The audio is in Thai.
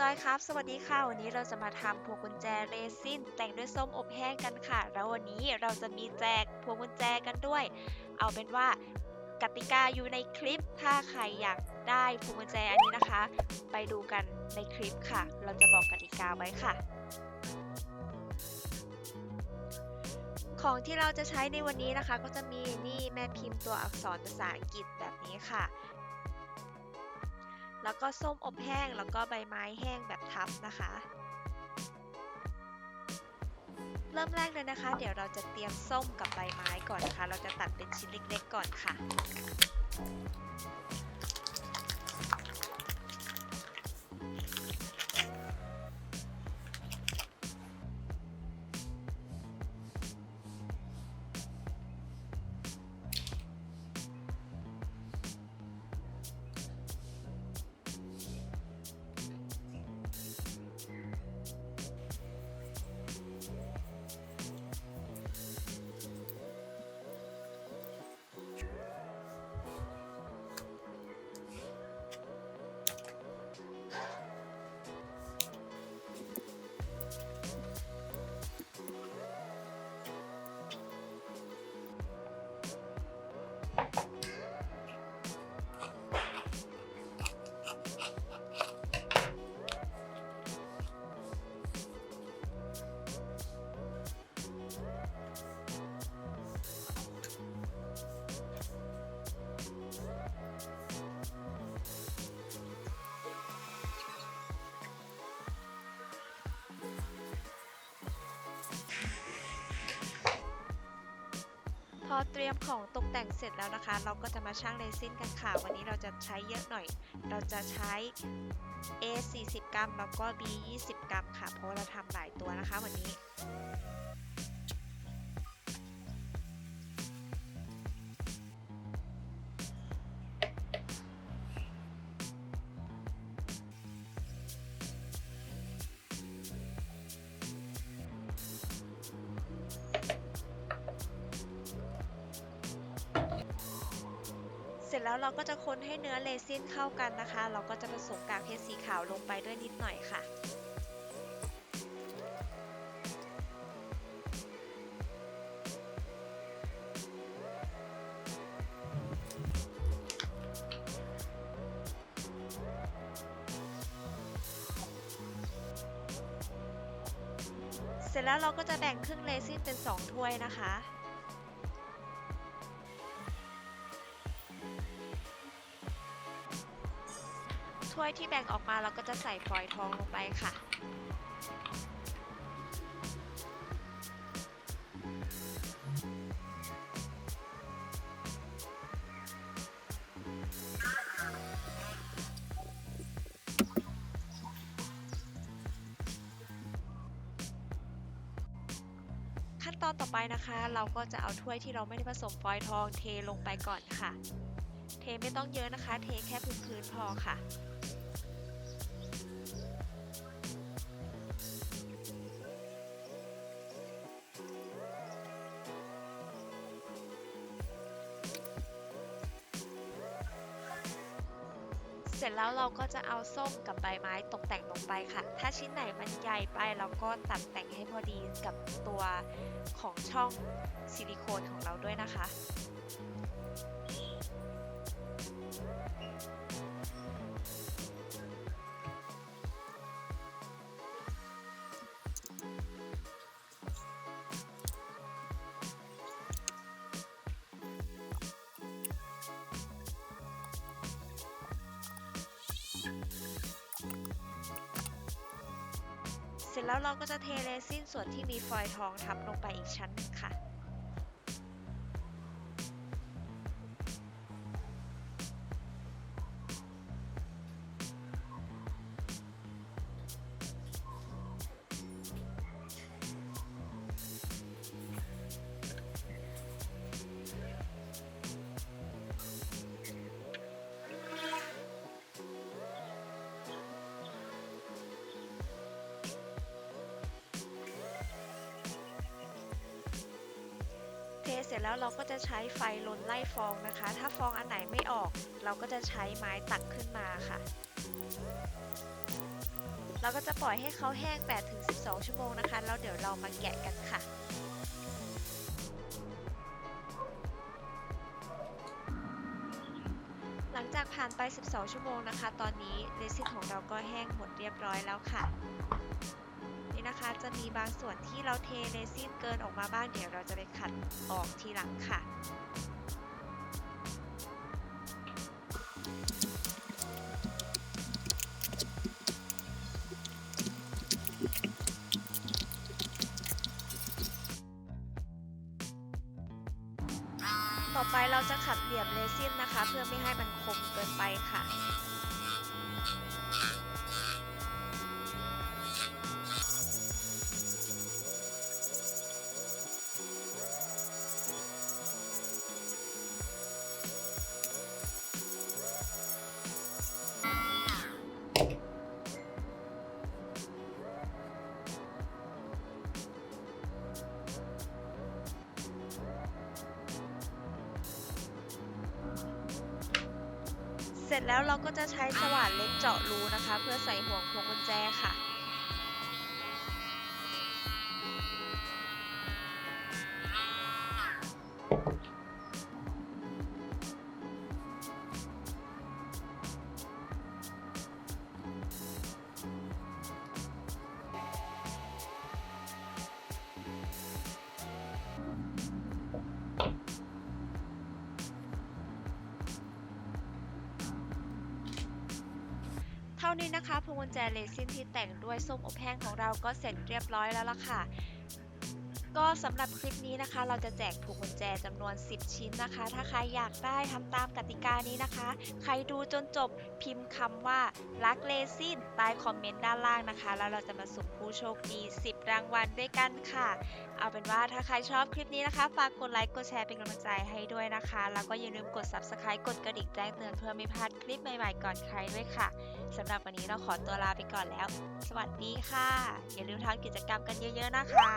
จอยครับ สวัสดีค่ะ วันนี้เราจะมาทำพวงกุญแจเรซินแต่งด้วยส้มอบแห้งกันค่ะ แล้ววันนี้เราจะมีแจกพวงกุญแจกันด้วย เอาเป็นว่ากติกาอยู่ในคลิป ถ้าใครอยากได้พวงกุญแจอันนี้นะคะ ไปดูกันในคลิปค่ะ เราจะบอกกติกาไว้ค่ะ ของที่เราจะใช้ในวันนี้นะคะ ก็จะมีนี่แม่พิมพ์ตัวอักษรภาษาอังกฤษแบบนี้ค่ะ แล้วก็ส้มอบแห้งแล้วก็ใบไม้แห้งแบบทับนะคะ เริ่มแรกเลยนะคะ เดี๋ยวเราจะเตรียมส้มกับใบไม้ก่อนนะคะ เราจะตัดเป็นชิ้นเล็กๆก่อนค่ะ อเตรียมของตกแต่งเสร็จแล้วนะคะ เราก็จะมาชั่งเรซินกันค่ะ วันนี้เราจะใช้เยอะหน่อย เราจะใช้ A 40 กรัม แล้วก็ B 20 กรัมค่ะ เพราะเราทำหลายตัวนะคะวันนี้ จแล้วเราก็จะคนให้เนื้อเรซินเข้ากันนะคะ เราก็จะผสมกากเพชรสีขาวลงไปด้วยนิดหน่อยค่ะ เสร็จแล้วเราก็จะแบ่งครึ่งเรซินเป็น 2 ถ้วยนะคะ ถ้วยที่แบ่งออกมาเราก็จะใส่ฟอยทองลงไปค่ะ ขั้นตอนต่อไปนะคะ เราก็จะเอาถ้วยที่เราไม่ได้ผสมฟอยทองเทลงไปก่อนค่ะ เทไม่ต้องเยอะนะคะ เทแค่พื้นๆพอค่ะ สร็จแล้วเราก็จะเอาส้มกับใบไม้ตกแต่งลงไปค่ะ ถ้าชิ้นไหนมันใหญ่ไปเราก็ตัดแต่งให้พอดีกับตัวของช่องซิลิโคนของเราด้วยนะคะ เสร็จแล้วเราก็จะเทเรซินส่วนที่มีฟอยล์ทองทับลงไปอีกชั้นหนึ่งค่ะ ร็จแล้วเราก็จะใช้ไฟลนไล่ฟองนะคะ ถ้าฟองอันไหนไม่ออก เราก็จะใช้ไม้ตักขึ้นมาค่ะ เราก็จะปล่อยให้เขาแห้ง 8-12 ชั่วโมงนะคะ แล้วเดี๋ยวเรามาแกะกันค่ะหลังจากผ่านไป 12 ชั่วโมงนะคะ ตอนนี้เรซินของเราก็แห้งหมดเรียบร้อยแล้วค่ะ นี่นะคะ จะมีบางส่วนที่เราเทเรซินเกินออกมาบ้างเดี๋ยวเราจะไปขัดออกทีหลังค่ะต่อไปเราจะขัดเหลี่ยมเรซินนะคะ เพื่อไม่ให้มันคมเกินไปค่ะ เสร็จแล้วเราก็จะใช้สว่านเล็กเจาะรูนะคะ เพื่อใส่ห่วงพวงกุญแจค่ะ นี้นะคะพวงกุญแจเรซินที่แต่งด้วยส้มอบแห้งของเราก็เสร็จเรียบร้อยแล้วล่ะค่ะ ก็สำหรับคลิปนี้นะคะ เราจะแจกพวงกุญแจจำนวน 10 ชิ้นนะคะ ถ้าใครอยากได้ทำตามกติกานี้นะคะ ใครดูจนจบพิมพ์คำว่ารักเลซินใต้คอมเมนต์ด้านล่างนะคะ แล้วเราจะมาสุ่มผู้โชคดี 10 รางวัลด้วยกันค่ะ เอาเป็นว่าถ้าใครชอบคลิปนี้นะคะ ฝากกดไลค์กดแชร์เป็นกำลังใจให้ด้วยนะคะ แล้วก็อย่าลืมกด subscribe กดกระดิ่งแจ้งเตือนเพื่อไม่พลาดคลิปใหม่ๆก่อนใครด้วยค่ะสำหรับวันนี้เราขอตัวลาไปก่อนแล้ว สวัสดีค่ะ อย่าลืมทำกิจกรรมกันเยอะ ๆ นะคะ